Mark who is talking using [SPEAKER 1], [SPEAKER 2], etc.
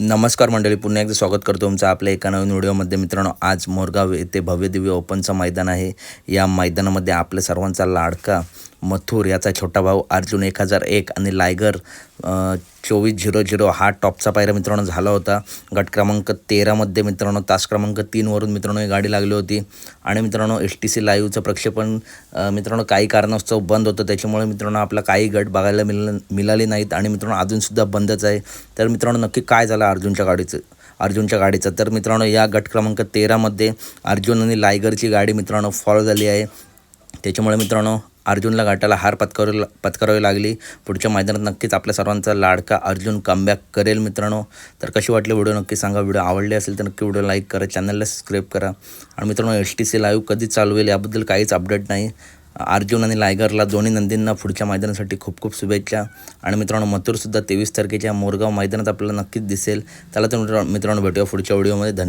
[SPEAKER 1] नमस्कार मंडळी पुन्हा एकदा स्वागत करतो तुमचं आपल्या एका नवीन व्हिडिओमध्ये. मित्रांनो आज मोरगाव येथे भव्य दिव्य ओपनचं मैदान आहे. या मैदानामध्ये आपल्या सर्वांचा लाडका मथुर याचा छोटा भाऊ अर्जुन एक हजार एक आणि लायगर चोवीस झिरो झिरो हा टॉपचा पायरा मित्रांनो झाला होता. गट क्रमांक तेरामध्ये मित्रांनो तास क्रमांक तीनवरून मित्रांनो ही गाडी लागली होती. आणि मित्रांनो एस टी सी लाईव्हचं प्रक्षेपण मित्रांनो काही कारणास्तव बंद होतं. त्याच्यामुळे मित्रांनो आपला काही गट बघायला मिळ मिळाले नाहीत आणि मित्रांनो अजूनसुद्धा बंदच आहे. तर मित्रांनो नक्की काय झालं अर्जुनच्या गाडीचं अर्जुनच्या गाडीचं? तर मित्रांनो या गट क्रमांक तेरामध्ये अर्जुन आणि लायगरची गाडी मित्रांनो फॉल झाली आहे. त्याच्यामुळे मित्रांनो अर्जुनला घाटाला हार पत्करू पत्करावी लागली. पुढच्या मैदानात नक्कीच आपल्या सर्वांचा लाडका अर्जुन कमबॅक करेल मित्रांनो. तर कशी वाटली व्हिडिओ नक्की सांगा. व्हिडिओ आवडले असेल तर नक्की व्हिडिओ लाईक करा. चॅनलला सबस्क्राईब करा. आणि मित्रांनो एस टी सी लाईव्ह कधी चालू होईल याबद्दल काहीच अपडेट नाही. अर्जुन आणि लायगरला दोन्ही नंदींना पुढच्या मैदानासाठी खूप खूप शुभेच्छा. आणि मित्रांनो मथुरसुद्धा तेवीस तारखेच्या मोरगाव मैदानात आपल्याला नक्कीच दिसेल. त्याला तर मित्रांनो भेटूया पुढच्या व्हिडिओमध्ये. धन्यवाद.